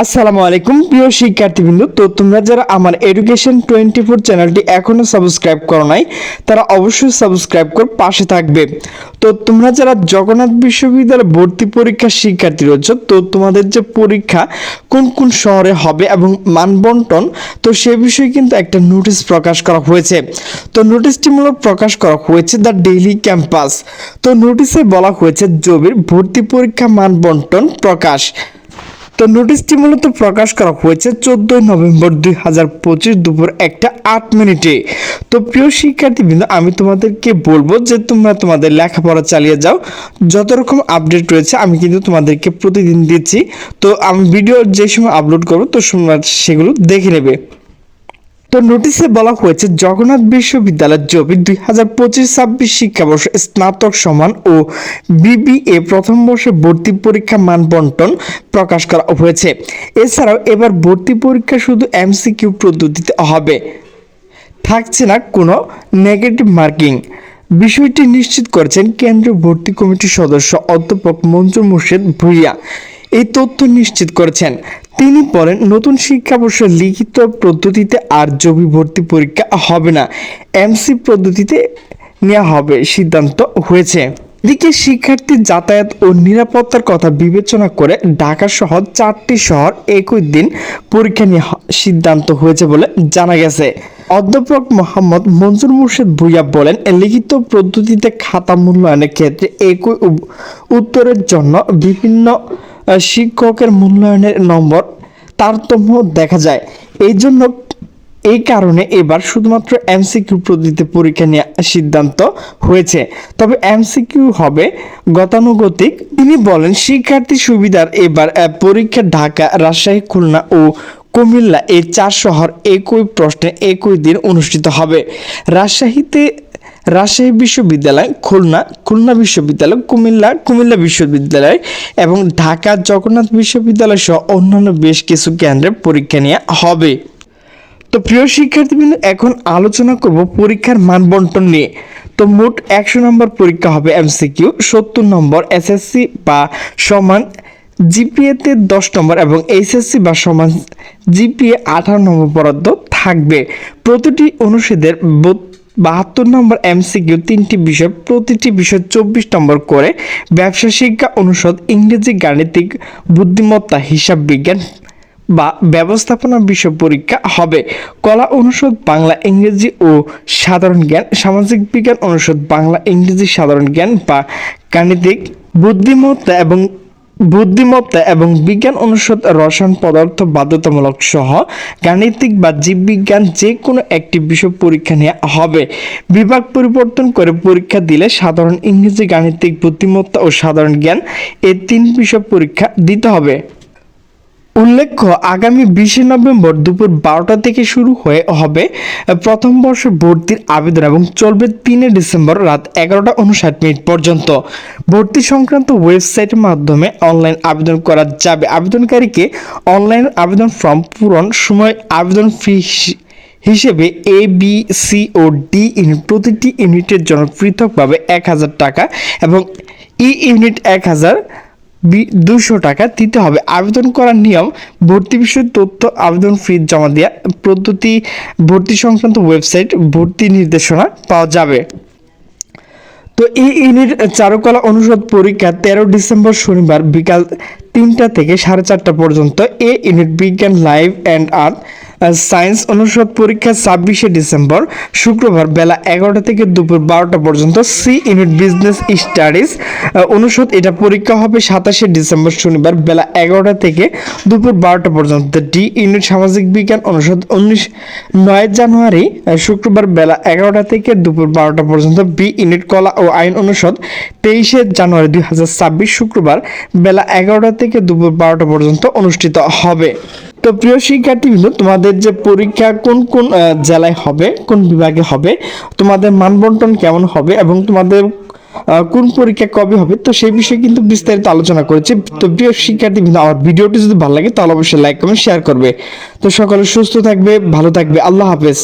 আসসালামু আলাইকুম, প্রিয় শিক্ষার্থীবৃন্দ। তো তোমরা যারা আমার এডুকেশন টোয়েন্টি ফোর চ্যানেলটি এখনও সাবস্ক্রাইব করো নাই, তারা অবশ্যই সাবস্ক্রাইব করে পাশে থাকবে। তো তোমরা যারা জগন্নাথ বিশ্ববিদ্যালয় ভর্তি পরীক্ষার শিক্ষার্থী রয়েছে, তো তোমাদের যে পরীক্ষা কোন কোন শহরে হবে এবং মানবন্টন, তো সে বিষয়ে কিন্তু একটা নোটিশ প্রকাশ করা হয়েছে। তো নোটিশটি মূলক প্রকাশ করা হয়েছে দ্য ডেইলি ক্যাম্পাস তো নোটিশে বলা হয়েছে, জবির ভর্তি পরীক্ষা মানবন্টন প্রকাশ। তো নোটিশটি মূলত প্রকাশ করা হয়েছে চোদ্দই নভেম্বর দুই হাজার পঁচিশ দুপুর একটা আট মিনিটে। তো প্রিয় শিক্ষার্থীবৃন্দ, আমি তোমাদেরকে বলব যে তোমরা তোমাদের লেখাপড়া চালিয়ে যাও। যত রকম আপডেট রয়েছে, আমি কিন্তু তোমাদেরকে প্রতিদিন দিচ্ছি। তো আমি ভিডিও যে সময় আপলোড করব, তো তোমরা সেগুলো দেখে নেবে। তো নোটিশে বলা হয়েছে, জগন্নাথ বিশ্ববিদ্যালয়ের জবি দুই হাজার পঁচিশ ছাব্বিশ শিক্ষাবর্ষ স্নাতক সমান ও বিবিএ প্রথম বর্ষে ভর্তি পরীক্ষা মান বন্টন প্রকাশ করা হয়েছে। এছাড়াও এবার ভর্তি পরীক্ষা শুধু এমসিকিউ পদ্ধতিতে হবে। থাকছে না কোনো নেগেটিভ মার্কিং। বিষয়টি নিশ্চিত করেছেন কেন্দ্রীয় ভর্তি কমিটির সদস্য অধ্যাপক মঞ্জুর মুর্শেদ ভুইয়া। এই তথ্য নিশ্চিত করেছেন। তিনি বলেন, নতুন শিক্ষাবর্ষে লিখিত পদ্ধতিতে আর জবি ভর্তি পরীক্ষা হবে না। এমসি পদ্ধতিতে নেওয়া হবে সিদ্ধান্ত হয়েছে। এদিকে শিক্ষার্থী যাতায়াত ও নিরাপত্তার কথা বিবেচনা করে ঢাকা সহ চারটি শহর একই দিন পরীক্ষা নিয়ে সিদ্ধান্ত হয়েছে বলে জানা গেছে। অধ্যাপক মোহাম্মদ মঞ্জুর মুর্শেদ ভুইয়া বলেন, লিখিত পদ্ধতিতে খাতা মূল্যায়নের ক্ষেত্রে একই উত্তরের জন্য বিভিন্ন শিক্ষকের মূল্যায়নের নম্বর তারতম্য দেখা যায়। এই জন্য এই কারণে এবার শুধুমাত্র এমসিকিউ পদ্ধতিতে পরীক্ষা নেওয়ার সিদ্ধান্ত হয়েছে। তবে এমসিকিউ হবে গতানুগতিক। তিনি বলেন, শিক্ষার্থী সুবিধার এবার পরীক্ষা ঢাকা, রাজশাহী, খুলনা ও কুমিল্লা এই চার শহর একই প্রশ্নে একই দিন অনুষ্ঠিত হবে। রাজশাহীতে রাজশাহী বিশ্ববিদ্যালয়, খুলনা খুলনা বিশ্ববিদ্যালয়, কুমিল্লা কুমিল্লা বিশ্ববিদ্যালয় এবং ঢাকা জগন্নাথ বিশ্ববিদ্যালয় সহ অন্যান্য বেশ কিছু কেন্দ্রে পরীক্ষা নেওয়া হবে। তো প্রিয় শিক্ষার্থীবৃন্দ, এখন আলোচনা করব পরীক্ষার মান বন্টন নিয়ে। তো মোট একশো নম্বর পরীক্ষা হবে এমসিকিউ, সত্তর নম্বর এসএসসি বা সমান জিপিএতে দশ নম্বর এবং এইচএসসি বা সমান জিপিএ আঠারো নম্বর বরাদ্দ থাকবে। প্রতিটি অনুষদের বাহাত্তর নম্বর এমসিকিউ তিনটি বিষয়, প্রতিটি বিষয় চব্বিশ নম্বর করে ব্যবসা, শিক্ষা, অনুষদ, ইংরেজি, গাণিতিক, বুদ্ধিমত্তা, হিসাব বিজ্ঞান বা ব্যবস্থাপনা বিষয় পরীক্ষা হবে। কলা অনুষদ, বাংলা ইংরেজি ও সাধারণ জ্ঞান, সামাজিক বিজ্ঞান অনুষদ, বাংলা ইংরেজি সাধারণ জ্ঞান বা গাণিতিক, বুদ্ধিমত্তা এবং বুদ্ধিমত্তা এবং বিজ্ঞান অনুষদ রসায়ন পদার্থ বাধ্যতামূলক সহ গাণিতিক বা জীববিজ্ঞান যে কোনো একটি বিষয় পরীক্ষা নেওয়া হবে। বিভাগ পরিবর্তন করে পরীক্ষা দিলে সাধারণ ইংরেজি গাণিতিক বুদ্ধিমত্তা ও সাধারণ জ্ঞান এই তিন বিষয় পরীক্ষা দিতে হবে। উল্লেখ্য, আগামী বিশে নভেম্বর দুপুর বারোটা থেকে শুরু হয়ে হবে প্রথম বর্ষ ভর্তির আবেদন এবং চলবে তিনে ডিসেম্বর রাত এগারোটা উনষাট মিনিট পর্যন্ত। ভর্তি সংক্রান্ত ওয়েবসাইটের মাধ্যমে অনলাইন আবেদন করা যাবে। আবেদনকারীকে অনলাইন আবেদন ফর্ম পূরণ সময় আবেদন ফি হিসেবে এ বি সি ও ডি ইউনিট প্রতিটি ইউনিটের জন্য পৃথকভাবে এক হাজার টাকা এবং ই ইউনিট এক হাজার দুশো টাকা দিতে হবে। আবেদন করার নিয়ম, ভর্তি বিষয়ে তথ্য, আবেদন ফি জমা দেওয়া পদ্ধতি, ভর্তি সংক্রান্ত ওয়েবসাইট, ভর্তি নির্দেশনা পাওয়া যাবে। তো এই ইউনিট চারুকলা অনুষদ পরীক্ষা তেরো ডিসেম্বর শনিবার বিকাল তিনটা থেকে সাড়ে চারটা পর্যন্ত এ ইউনিট বিজ্ঞান লাইভ অ্যান্ড আর্ট সায়েন্স অনুষদ পরীক্ষা ছাব্বিশে ডিসেম্বর, শুক্রবার বেলা এগারোটা থেকে দুপুর বারোটা পর্যন্ত সি ইউনিট বিজনেস স্টাডিজ। অনুষদ এটা পরীক্ষা হবে সাতাশে ডিসেম্বর শনিবার বেলা এগারোটা থেকে দুপুর বারোটা পর্যন্ত। ডি ইউনিট সামাজিক বিজ্ঞান অনুষদ উনিশ নয় জানুয়ারি শুক্রবার বেলা এগারোটা থেকে দুপুর বারোটা পর্যন্ত। বি ইউনিট কলা ও আইন অনুষদ তেইশে জানুয়ারি দুই হাজার ছাব্বিশ, শুক্রবার বেলা এগারোটা থেকে দুপুর বারোটা পর্যন্ত অনুষ্ঠিত হবে। তো প্রিয় শিক্ষার্থীবৃন্দ, তোমাদের যে পরীক্ষা কোন কোন জেলায় হবে, কোন বিভাগে হবে, তোমাদের মানবন্টন কেমন হবে এবং তোমাদের কোন পরীক্ষা কবে হবে, তো সেই বিষয়ে কিন্তু বিস্তারিত আলোচনা করেছি। তো প্রিয় শিক্ষার্থী শিক্ষার্থীবৃন্দ, আমার ভিডিওটি যদি ভালো লাগে, তাহলে অবশ্যই লাইক কমেন্ট শেয়ার করবে। তো সকলে সুস্থ থাকবে, ভালো থাকবে। আল্লাহ হাফেজ।